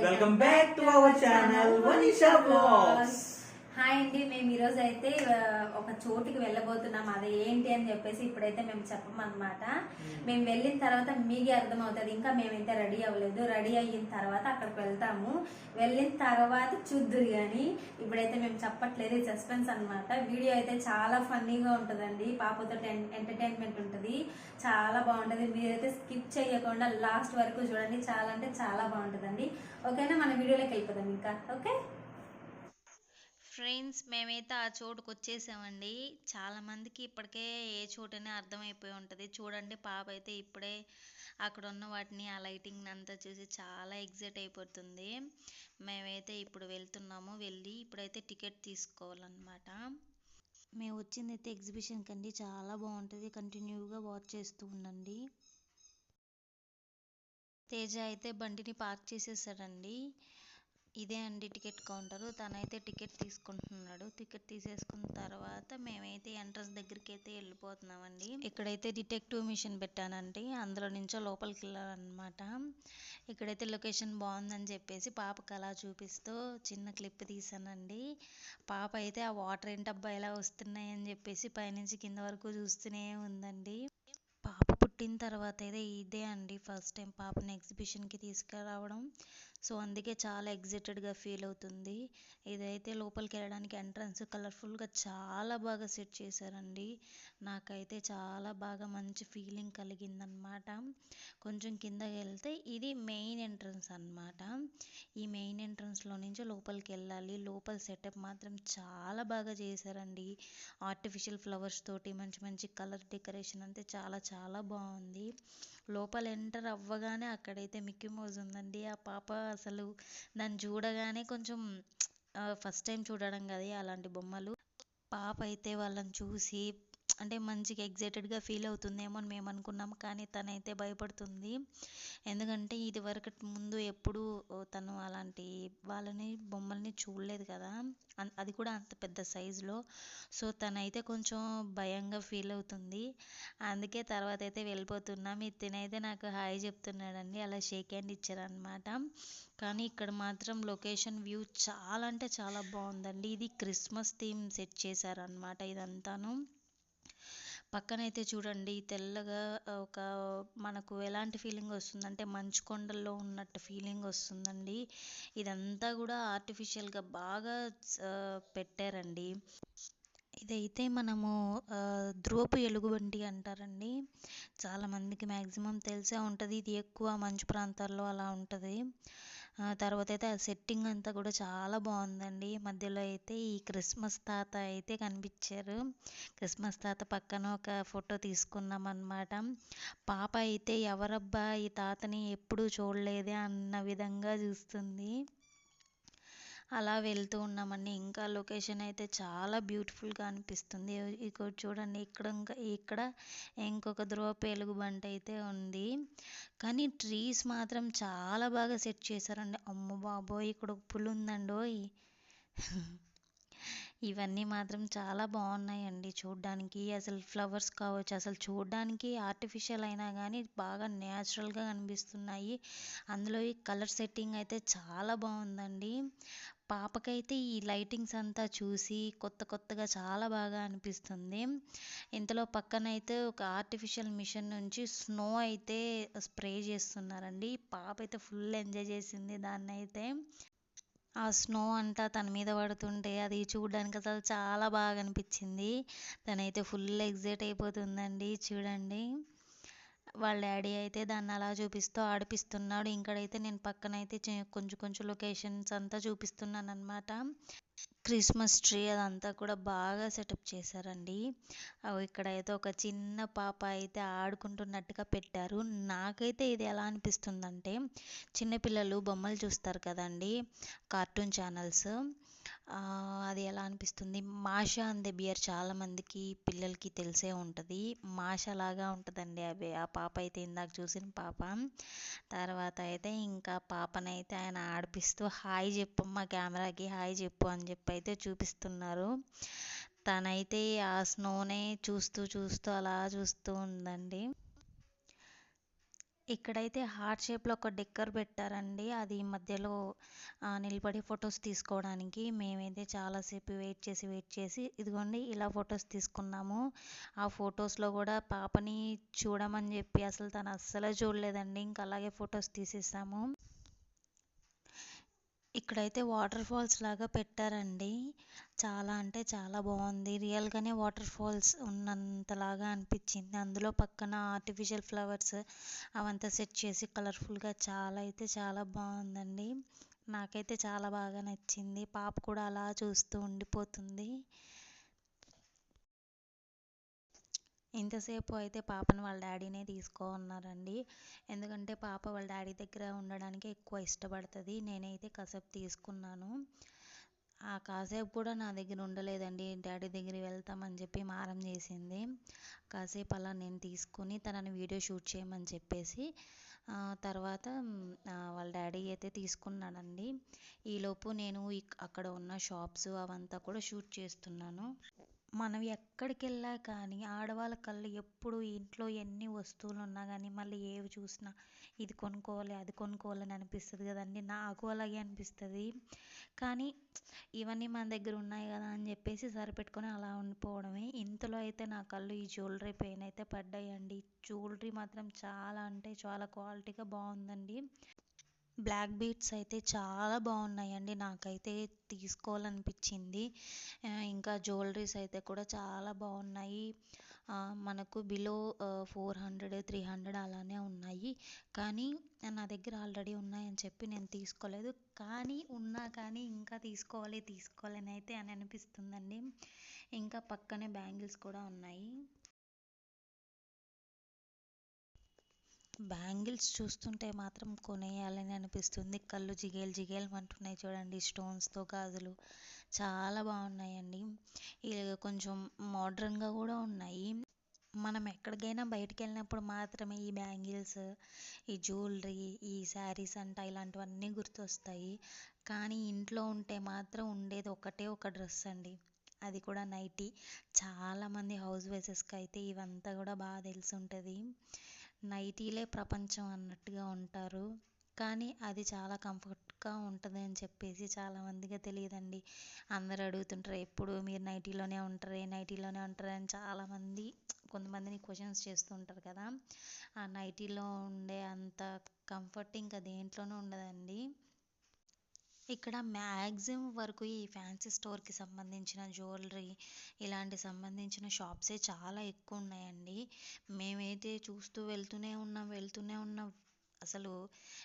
Welcome back to our channel, Vanisha Vlogs. Hi అండి మేము ఈరోజు అయితే ఒక చోటుకి వెళ్ళబోతున్నాం. అది ఏంటి అని చెప్పేసి ఇప్పుడైతే మేము చెప్పమన్నమాట. మేము. వెళ్ళిన తర్వాత మీకే అర్థమవుతుంది. ఇంకా మేమైతే రెడీ అవ్వలేదు. రెడీ అయిన తర్వాత అక్కడికి వెళ్తాము. వెళ్ళిన తర్వాత చూద్దురు కానీ ఇప్పుడైతే మేము చెప్పట్లేదు. సస్పెన్స్ అన్నమాట. వీడియో అయితే చాలా ఫన్నీగా ఉంటుందండి. పాపతో ఎంటర్టైన్మెంట్ ఉంటుంది. చాలా బాగుంటుంది. మీరైతే స్కిప్ చేయకుండా లాస్ట్ వరకు చూడండి. చాలా అంటే చాలా బాగుంటుందండి. ఓకేనా? మన వీడియోలోకి వెళ్ళిపోదాం ఇంకా. ఓకే? ఫ్రెండ్స్ మేమైతే ఆ చోటుకు వచ్చేసామండి. చాలామందికి ఇప్పటికే ఏ చోటనే అర్థమైపోయి ఉంటుంది. చూడండి పాప అయితే ఇప్పుడే అక్కడ ఉన్న వాటిని ఆ లైటింగ్ అంతా చూసి చాలా ఎగ్జైట్ అయిపోతుంది. మేమైతే ఇప్పుడు వెళ్తున్నాము. వెళ్ళి ఇప్పుడైతే టికెట్ తీసుకోవాలన్నమాట. మేము వచ్చింది అయితే ఎగ్జిబిషన్కి అండి చాలా బాగుంటుంది. కంటిన్యూగా వాచ్ చేస్తూ ఉండండి. తేజ అయితే బండిని పార్క్ చేసేసాడండి. ఇదే అండి టికెట్ కౌంటర్. తనైతే టికెట్ తీసుకుంటున్నాడు. టికెట్ తీసేసుకున్న తర్వాత మేమైతే ఎంట్రన్స్ దగ్గరికి అయితే వెళ్ళిపోతున్నామండి. ఇక్కడైతే డిటెక్టివ్ మిషన్ పెట్టానండి. అందులో నుంచో లోపలికి వెళ్ళాలన్నమాట. ఇక్కడైతే లొకేషన్ బాగుందని చెప్పేసి పాపకు అలా చూపిస్తూ చిన్న క్లిప్ తీసానండి. పాప అయితే ఆ వాటర్ ఏంటబ్బా ఎలా వస్తున్నాయని చెప్పేసి పైనుంచి కింద వరకు చూస్తూనే ఉందండి. పాప పుట్టిన తర్వాత అయితే ఇదే అండి ఫస్ట్ టైం పాపని ఎగ్జిబిషన్కి తీసుకురావడం. సో అందుకే చాలా ఎగ్జైటెడ్గా ఫీల్ అవుతుంది. ఇదైతే లోపలికి వెళ్ళడానికి ఎంట్రన్స్ కలర్ఫుల్గా చాలా బాగా సెట్ చేశారండి. నాకైతే చాలా బాగా మంచి ఫీలింగ్ కలిగిందనమాట. కొంచెం కిందకి వెళ్తే ఇది మెయిన్ ఎంట్రన్స్ అన్నమాట ఈ మెయిన్ ఎంట్రన్స్లో నుంచి లోపలికి వెళ్ళాలి. లోపల సెటప్ మాత్రం చాలా బాగా చేశారండి. ఆర్టిఫిషియల్ ఫ్లవర్స్ తోటి మంచి మంచి కలర్ డెకరేషన్ అంతే చాలా చాలా బాగుంది. లోపల ఎంటర్ అవ్వగానే అక్కడైతే మిక్కీ మౌజ్ ఉందండి. ఆ పాప అసలు దాన్ని చూడగానే కొంచెం ఫస్ట్ టైం చూడడం కదా అలాంటి బొమ్మలు. పాప అయితే వాళ్ళని చూసి అంటే మంచిగా ఎగ్జైటెడ్గా ఫీల్ అవుతుందేమో అని మేము అనుకున్నాం. కానీ తనైతే భయపడుతుంది. ఎందుకంటే ఇది వరకు ముందు ఎప్పుడూ తను అలాంటి వాళ్ళని బొమ్మల్ని చూడలేదు కదా. అన్- అది కూడా అంత పెద్ద సైజులో సో తనైతే కొంచెం భయంగా ఫీల్ అవుతుంది. అందుకే తర్వాత అయితే వెళ్ళిపోతున్నాం. ఇతనైతే నాకు హాయ్ చెప్తున్నాడండి. అలా షేక్ హ్యాండ్ ఇచ్చారనమాట కానీ ఇక్కడ మాత్రం లొకేషన్ వ్యూ చాలా అంటే చాలా బాగుందండి. ఇది క్రిస్మస్ థీమ్ సెట్ చేశారనమాట ఇదంతాను. పక్కనైతే చూడండి తెల్లగా ఒక మనకు ఎలాంటి ఫీలింగ్ వస్తుందంటే మంచు కొండల్లో ఉన్నట్టు ఫీలింగ్ వస్తుందండి. ఇదంతా కూడా ఆర్టిఫిషియల్గా బాగా పెట్టారండి. ఇదైతే మనము ద్రోపు ధ్రువపు ఎలుగుబంటి అంటారండి. చాలా మందికి మ్యాక్సిమం తెలిసే ఉంటుంది. ఇది ఎక్కువ మంచు ప్రాంతాల్లో అలా ఉంటుంది. తర్వాత అయితే ఆ సెట్టింగ్ అంతా కూడా చాలా బాగుందండి. మధ్యలో అయితే ఈ క్రిస్మస్ తాత అయితే కనిపించారు. క్రిస్మస్ తాత పక్కన ఒక ఫోటో తీసుకున్నాం అన్నమాట పాప అయితే ఎవరబ్బా ఈ తాతని ఎప్పుడూ చూడలేదే అన్న విధంగా చూస్తుంది. అలా వెళ్తూ ఉన్నామండి. ఇంకా లొకేషన్ అయితే చాలా బ్యూటిఫుల్గా అనిపిస్తుంది. ఇక్కడ చూడండి ఇక్కడ ఇంకా ఇక్కడ ఇంకొక ధ్రువ పేలుగు బంట అయితే ఉంది. కానీ ట్రీస్ మాత్రం చాలా బాగా సెట్ చేశారండి. అమ్మ బాబోయ్ ఇక్కడ ఒక పులి ఉందండోయ్. ఇవన్నీ మాత్రం చాలా బాగున్నాయండి చూడ్డానికి. అసలు ఫ్లవర్స్ కావచ్చు అసలు చూడ్డానికి ఆర్టిఫిషియల్ అయినా కానీ బాగా న్యాచురల్గా కనిపిస్తున్నాయి. అందులో ఈ కలర్ సెట్టింగ్ అయితే చాలా బాగుందండి. పాపకైతే ఈ లైటింగ్స్ అంతా చూసి కొత్త కొత్తగా చాలా బాగా అనిపిస్తుంది. ఇంతలో పక్కనైతే ఒక ఆర్టిఫిషియల్ మిషన్ నుంచి స్నో అయితే స్ప్రే చేస్తున్నారండి. పాప అయితే ఫుల్ ఎంజాయ్ చేసింది దాన్ని అయితే ఆ స్నో అంతా తన మీద పడుతుంటే అది చూడడానికి అసలు చాలా బాగా అనిపించింది. తనైతే ఫుల్ ఎగ్జైట్ అయిపోతుందండి. చూడండి. వాళ్ళ డాడీ అయితే దాన్ని అలా చూపిస్తూ ఆడిపిస్తున్నాడు. ఇంకడైతే నేను పక్కనైతే కొంచెం కొంచెం లొకేషన్స్ అంతా చూపిస్తున్నాను అనమాట క్రిస్మస్ ట్రీ అదంతా కూడా బాగా సెటప్ చేశారండి. అవి ఇక్కడైతే ఒక చిన్న పాప అయితే ఆడుకుంటున్నట్టుగా పెట్టారు. నాకైతే ఇది ఎలా అనిపిస్తుందంటే చిన్నపిల్లలు బొమ్మలు చూస్తారు కదండి కార్టూన్ ఛానల్స్. అది ఎలా అనిపిస్తుంది? మాషా అండ్ ద బియర్ చాలామందికి పిల్లలకి తెలిసే ఉంటుంది. మాషా లాగా ఉంటుందండి అవి. ఆ పాప అయితే ఇందాక చూసిన పాప. తర్వాత అయితే ఇంకా పాపనైతే ఆయన ఆడిపిస్తూ హాయ్ చెప్పమ్మా కెమెరాకి హాయ్ చెప్పు అని చెప్పి అయితే చూపిస్తున్నారు. తనైతే ఆ స్నోనే చూస్తూ చూస్తూ అలా చూస్తూ ఉందండి. ఇక్కడైతే హార్ట్ షేప్లో ఒక డెక్కర్ పెట్టారండి. అది మధ్యలో నిలబడి ఫొటోస్ తీసుకోవడానికి. మేమైతే చాలాసేపు వెయిట్ చేసి వెయిట్ చేసి ఇదిగోండి ఇలా ఫొటోస్ తీసుకున్నాము. ఆ ఫొటోస్లో కూడా పాపని చూడమని చెప్పి అసలు తను అస్సలే చూడలేదండి. ఇంకా అలాగే ఫొటోస్ తీసేసాము. ఇక్కడైతే వాటర్ ఫాల్స్ లాగా పెట్టారండి. చాలా అంటే చాలా బాగుంది. రియల్గానే వాటర్ ఫాల్స్ ఉన్నంతలాగా అనిపించింది. అందులో పక్కన ఆర్టిఫిషియల్ ఫ్లవర్స్ అవంతా సెట్ చేసి కలర్ఫుల్గా చాలా అయితే చాలా బాగుందండి. నాకైతే చాలా బాగా నచ్చింది. పాప కూడా అలా చూస్తూ ఉండిపోతుంది. ఇంతసేపు అయితే పాపను వాళ్ళ డాడీనే తీసుకో ఉన్నారండి ఎందుకంటే పాప వాళ్ళ డాడీ దగ్గర ఉండడానికి ఎక్కువ ఇష్టపడుతుంది. నేనైతే కాసేపు తీసుకున్నాను. ఆ కాసేపు కూడా నా దగ్గర ఉండలేదండి. డాడీ దగ్గర వెళ్తామని చెప్పి మారం చేసింది. కాసేపు అలా నేను తీసుకుని తనని వీడియో షూట్ చేయమని చెప్పేసి తర్వాత వాళ్ళ డాడీ అయితే తీసుకున్నాడండి. ఈలోపు నేను అక్కడ ఉన్న షాప్స్ అవంతా కూడా షూట్ చేస్తున్నాను. మనం ఎక్కడికి వెళ్ళా కానీ ఆడవాళ్ళ కళ్ళు ఎప్పుడు ఇంట్లో ఎన్ని వస్తువులు ఉన్నా కానీ మళ్ళీ ఏవి చూసినా ఇది కొనుక్కోవాలి అది కొనుక్కోవాలని అనిపిస్తుంది కదండి నాకు అలాగే అనిపిస్తుంది. కానీ ఇవన్నీ మన దగ్గర ఉన్నాయి కదా అని చెప్పేసి సరిపెట్టుకొని అలా ఉండిపోవడమే. ఇంతలో అయితే నా కళ్ళు ఈ జ్యువెలరీ పైన అయితే పడ్డాయండి. జ్యువెలరీ మాత్రం చాలా అంటే చాలా క్వాలిటీగా బాగుందండి. బ్లాక్ బీట్స్ అయితే చాలా బాగున్నాయండి. నాకైతే తీసుకోవాలనిపించింది. ఇంకా జ్యువెలరీస్ అయితే కూడా చాలా బాగున్నాయి. మనకు below four hundred three hundred అలానే ఉన్నాయి. కానీ నా దగ్గర ఆల్రెడీ ఉన్నాయని చెప్పి నేను తీసుకోలేదు. కానీ ఉన్నా కానీ ఇంకా తీసుకోవాలి తీసుకోవాలని అయితే అని అనిపిస్తుందండి. ఇంకా పక్కనే బ్యాంగిల్స్ కూడా ఉన్నాయి. బ్యాంగిల్స్ చూస్తుంటే మాత్రం కొనేయాలని అనిపిస్తుంది. కళ్ళు జిగేల్ జిగేల్ అంటున్నాయి చూడండి. స్టోన్స్తో గాజులు చాలా బాగున్నాయండి. ఇలా కొంచెం మోడ్రన్గా కూడా ఉన్నాయి. మనం ఎక్కడికైనా బయటికి వెళ్ళినప్పుడు మాత్రమే ఈ బ్యాంగిల్స్ ఈ జ్యువెలరీ ఈ శారీస్ అంట ఇలాంటివన్నీ గుర్తొస్తాయి. కానీ ఇంట్లో ఉంటే మాత్రం ఉండేది ఒకటే ఒక డ్రెస్ అండి. అది కూడా నైటీ. చాలామంది హౌస్ వైసెస్కి అయితే ఇవంతా కూడా బాగా తెలిసి ఉంటుంది. నైటీలే ప్రపంచం అన్నట్టుగా ఉంటారు. కానీ అది చాలా కంఫర్ట్గా ఉంటుంది అని చెప్పేసి చాలామందికి తెలియదండి. అందరు అడుగుతుంటారు ఎప్పుడు మీరు నైటీలోనే ఉంటారు నైటీలోనే ఉంటారు? అని చాలామంది కొంతమందిని క్వశ్చన్స్ చేస్తుంటారు కదా. ఆ నైటీలో ఉండే అంత కంఫర్ట్ ఇంకా దేంట్లోనూ ఉండదండి. ఇక్కడ మ్యాక్సిమం వరకు ఈ ఫ్యాన్సీ స్టోర్కి సంబంధించిన జ్యువెలరీ ఇలాంటి సంబంధించిన షాప్సే చాలా ఎక్కువ ఉన్నాయండి మేమైతే చూస్తూ వెళ్తూనే ఉన్నాం వెళ్తూనే ఉన్నాం. అసలు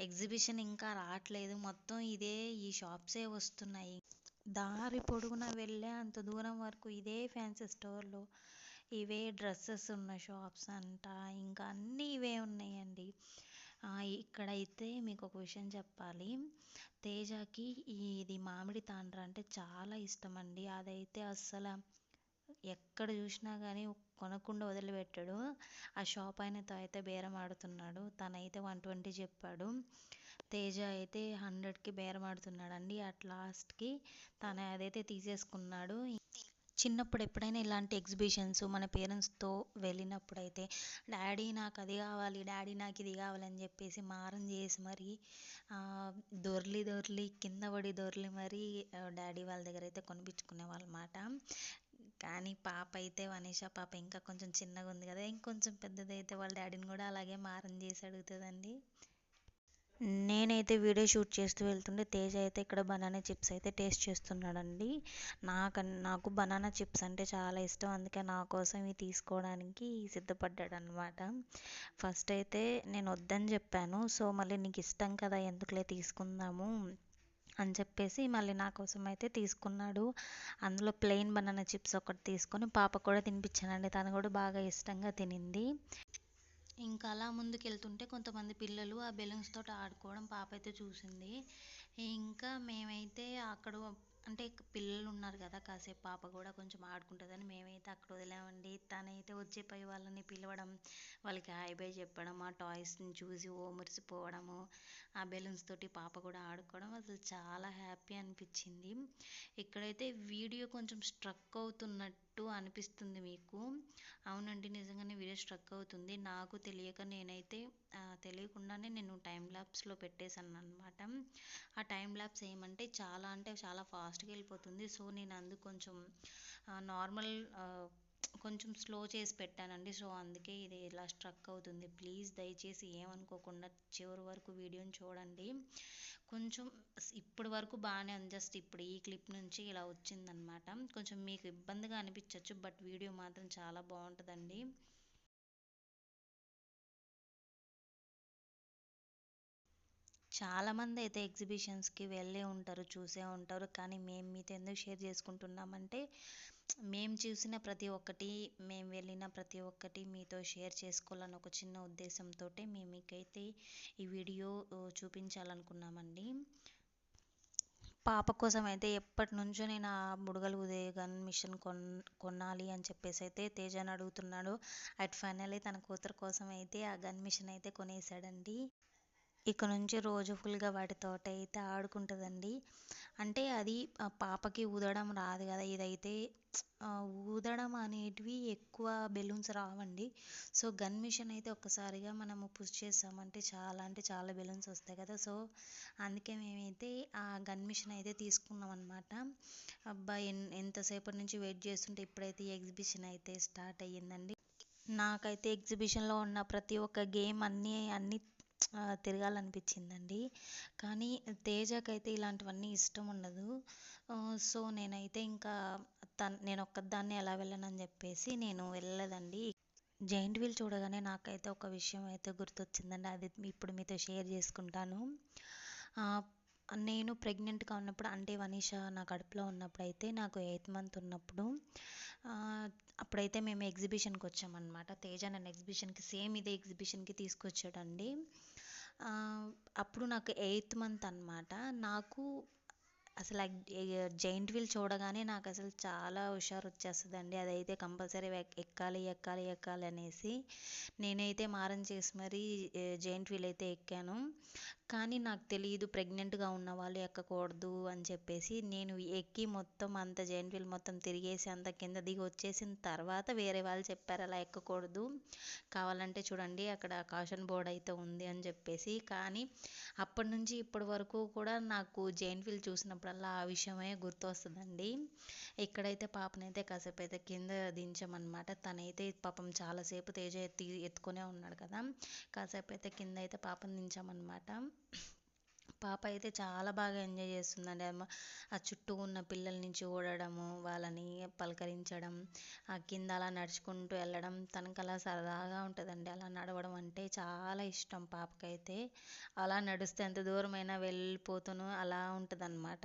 ఎగ్జిబిషన్ ఇంకా రావట్లేదు. మొత్తం ఇదే ఈ షాప్సే వస్తున్నాయి. దారి పొడుగునా వెళ్ళే అంత దూరం వరకు ఇదే ఫ్యాన్సీ స్టోర్లు. ఇవే డ్రెస్సెస్ ఉన్న షాప్స్ అంట. ఇంకా అన్నీ ఇవే ఉన్నాయండి. ఇక్కడైతే మీకు ఒక విషయం చెప్పాలి. తేజకి ఇది మామిడి తాండ్ర అంటే చాలా ఇష్టం అండి అదైతే అస్సలు ఎక్కడ చూసినా కానీ కొనకుండా వదిలిపెట్టాడు. ఆ షాప్ ఆయనతో అయితే బేరం ఆడుతున్నాడు. తనైతే వన్ ట్వంటీ చెప్పాడు. తేజ అయితే హండ్రెడ్కి బేరం ఆడుతున్నాడండి. అట్ లాస్ట్కి తను అదైతే తీసేసుకున్నాడు. చిన్నప్పుడు ఎప్పుడైనా ఇలాంటి ఎగ్జిబిషన్స్ మన పేరెంట్స్తో వెళ్ళినప్పుడైతే డాడీ నాకు అది కావాలి డాడీ నాకు ఇది కావాలని చెప్పేసి మారం చేసి మరి దొర్లి దొర్లి కింద పడి దొర్లి మరి డాడీ వాళ్ళ దగ్గర అయితే కొనిపించుకునే వాళ్ళమాట కానీ పాప అయితే వనీష పాప ఇంకా కొంచెం చిన్నగా ఉంది కదా ఇంకొంచెం పెద్దదైతే వాళ్ళ డాడీని కూడా అలాగే మారం చేసి అడుగుతుందండి. నేనైతే వీడియో షూట్ చేస్తూ వెళ్తుంటే తేజ అయితే ఇక్కడ బనానా చిప్స్ అయితే టేస్ట్ చేస్తున్నాడండి. నాకు నాకు బనానా చిప్స్ అంటే చాలా ఇష్టం. అందుకే నా కోసం ఇవి తీసుకోవడానికి సిద్ధపడ్డాడు అనమాట ఫస్ట్ అయితే నేను వద్దని చెప్పాను. సో మళ్ళీ నీకు ఇష్టం కదా ఎందుకులే తీసుకుందాము అని చెప్పేసి మళ్ళీ నా కోసం అయితే తీసుకున్నాడు. అందులో ప్లెయిన్ బనానా చిప్స్ ఒకటి తీసుకొని పాప కూడా తినిపించానండి. తను కూడా బాగా ఇష్టంగా తినింది. ఇంకా అలా ముందుకు వెళ్తుంటే కొంతమంది పిల్లలు ఆ బెలూన్స్ తోటి ఆడుకోవడం పాప అయితే చూసింది. ఇంకా మేమైతే అక్కడ అంటే పిల్లలు ఉన్నారు కదా కాసేపు పాప కూడా కొంచెం ఆడుకుంటుందని మేమైతే అక్కడ వదిలామండి. తనైతే వచ్చే పై వాళ్ళని పిలవడం వాళ్ళకి హాయ్ బై చెప్పడం ఆ టాయ్స్ని చూసి ఓ మురిసిపోవడము ఆ బెలూన్స్ తోటి పాప కూడా ఆడుకోవడం అసలు చాలా హ్యాపీ అనిపించింది. ఇక్కడైతే వీడియో కొంచెం స్ట్రక్ అవుతున్నట్టు అనిపిస్తుంది మీకు. అవునండి నిజంగానే వీడియో స్ట్రక్ అవుతుంది. నాకు తెలియక నేనైతే తెలియకుండానే నేను టైం ల్యాబ్స్లో పెట్టేశాను అనమాట ఆ టైం ల్యాబ్స్ ఏమంటే చాలా అంటే చాలా ఫాస్ట్ ఫాస్ట్గా వెళ్ళిపోతుంది. సో నేను అందుకు కొంచెం నార్మల్ కొంచెం స్లో చేసి పెట్టానండి. సో అందుకే ఇది ఇలా స్ట్రక్ అవుతుంది. ప్లీజ్ దయచేసి ఏమనుకోకుండా చివరి వరకు వీడియోని చూడండి. కొంచెం ఇప్పటి వరకు బాగానే ఉంది. జస్ట్ ఇప్పుడు ఈ క్లిప్ నుంచి ఇలా వచ్చిందనమాట. కొంచెం మీకు ఇబ్బందిగా అనిపించవచ్చు బట్ వీడియో మాత్రం చాలా బాగుంటుందండి. చాలామంది అయితే ఎగ్జిబిషన్స్కి వెళ్ళే ఉంటారు చూసే ఉంటారు. కానీ మేము మీతో ఎందుకు షేర్ చేసుకుంటున్నామంటే మేము చూసిన ప్రతి ఒక్కటి మేము వెళ్ళిన ప్రతి ఒక్కటి మీతో షేర్ చేసుకోవాలని ఒక చిన్న ఉద్దేశంతో మేము మీకైతే ఈ వీడియో చూపించాలనుకున్నామండి. పాప కోసం అయితే ఎప్పటి నుంచో నేను ఆ బుడగలు ఉదే గన్ మిషన్ కొన్ కొనాలి అని చెప్పేసి అయితే తేజని అడుగుతున్నాడు. అట్ ఫైనల్లీ తన కూతురు కోసం అయితే ఆ గన్ మిషన్ అయితే కొనేసాడండి ఇక నుంచి రోజు ఫుల్గా వాటితోటి అయితే ఆడుకుంటుందండి. అంటే అది ఆ పాపకి ఊదడం రాదు కదా. ఇదైతే ఊదడం అనేటివి ఎక్కువ బెలూన్స్ రావండి. సో గన్ మిషన్ అయితే ఒక్కసారిగా మనము పుష్ చేసామంటే చాలా అంటే చాలా బెలూన్స్ వస్తాయి కదా. సో అందుకే మేమైతే ఆ గన్ మిషన్ అయితే తీసుకున్నాం అనమాట అబ్బా ఎన్ ఎంతసేపటి నుంచి వెయిట్ చేస్తుంటే ఇప్పుడైతే ఎగ్జిబిషన్ అయితే స్టార్ట్ అయ్యిందండి. నాకైతే ఎగ్జిబిషన్లో ఉన్న ప్రతి ఒక్క గేమ్ అన్నీ అన్నీ తిరగాలనిపించిందండి. కానీ తేజకైతే ఇలాంటివన్నీ ఇష్టం ఉండదు. సో నేనైతే ఇంకా తన్ నేను ఒక్కదాన్ని ఎలా వెళ్ళనని చెప్పేసి నేను వెళ్ళలేదండి. జైంట్ వీల్ చూడగానే నాకైతే ఒక విషయం అయితే గుర్తొచ్చిందండి. అది ఇప్పుడు మీతో షేర్ చేసుకుంటాను. నేను ప్రెగ్నెంట్గా ఉన్నప్పుడు అంటే వనీష నా కడుపులో ఉన్నప్పుడు అయితే నాకు ఎయిత్ మంత్ ఉన్నప్పుడు అప్పుడైతే మేము ఎగ్జిబిషన్కి వచ్చామన్నమాట తేజ నన్ను ఎగ్జిబిషన్కి సేమ్ ఇదే ఎగ్జిబిషన్కి తీసుకొచ్చాడండి. అప్పుడు నాకు ఎయిత్ మంత్ అన్నమాట. నాకు అసలు జైంట్ వీల్ చూడగానే నాకు అసలు చాలా హుషారు వచ్చేస్తుందండి అదైతే కంపల్సరీ ఎక్కాలి ఎక్కాలి ఎక్కాలి అనేసి నేనైతే మారం చేసి మరీ జైంట్ వీల్ అయితే ఎక్కాను. కానీ నాకు తెలియదు ప్రెగ్నెంట్గా ఉన్న వాళ్ళు ఎక్కకూడదు అని చెప్పేసి నేను ఎక్కి మొత్తం అంత జైంట్ వీల్ మొత్తం తిరిగేసి అంత కింద దిగి వచ్చేసిన తర్వాత వేరే వాళ్ళు చెప్పారు అలా ఎక్కకూడదు. కావాలంటే చూడండి అక్కడ కాషన్ బోర్డ్ అయితే ఉంది అని చెప్పేసి. కానీ అప్పటి నుంచి ఇప్పటి వరకు కూడా నాకు జైంట్ వీల్ చూసినప్పుడల్లా ఆ విషయమే గుర్తొస్తుందండి. ఇక్కడైతే పాపనైతే కాసేపు అయితే కింద దించామన్నమాట. తనైతే పాపం చాలాసేపు తేజ ఎత్తి ఎత్తుకునే ఉన్నాడు కదా. కాసేపు అయితే కింద అయితే పాపను దించామన్నమాట. పాప అయితే చాలా బాగా ఎంజాయ్ చేస్తుందండి. ఆ చుట్టూ ఉన్న పిల్లల నుంచి ఓడడము వాళ్ళని పలకరించడం ఆ కింద అలా నడుచుకుంటూ వెళ్ళడం తనకు అలా సరదాగా ఉంటుందండి. అలా నడవడం అంటే చాలా ఇష్టం పాపకైతే. అలా నడుస్తే ఎంత దూరమైనా వెళ్ళిపోతూను అలా ఉంటుందన్నమాట.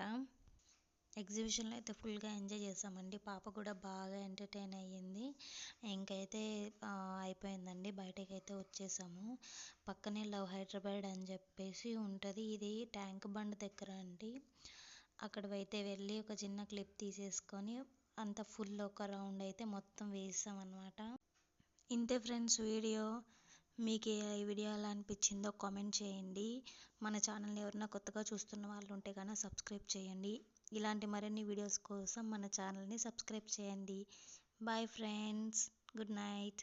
ఎగ్జిబిషన్లో అయితే ఫుల్గా ఎంజాయ్ చేసామండి. పాప కూడా బాగా ఎంటర్టైన్ అయ్యింది. ఇంకైతే అయిపోయిందండి. బయటకైతే అయితే వచ్చేసాము. పక్కనే లవ్ హైదరాబాద్ అని చెప్పేసి ఉంటుంది. ఇది ట్యాంక్ బండ్ దగ్గర అండి. అక్కడైతే వెళ్ళి ఒక చిన్న క్లిప్ తీసేసుకొని అంత ఫుల్ ఒక రౌండ్ అయితే మొత్తం వేసామన్నమాట. ఇంతే ఫ్రెండ్స్ వీడియో. మీకు ఈ వీడియో ఎలా అనిపించిందో కామెంట్ చేయండి. మన ఛానల్ని ఎవరైనా కొత్తగా చూస్తున్న వాళ్ళు ఉంటే కనుక సబ్స్క్రైబ్ చేయండి. ఇలాంటి మరిన్ని వీడియోస్ కోసం మన ఛానల్ని సబ్స్క్రైబ్ చేయండి. Bye friends good night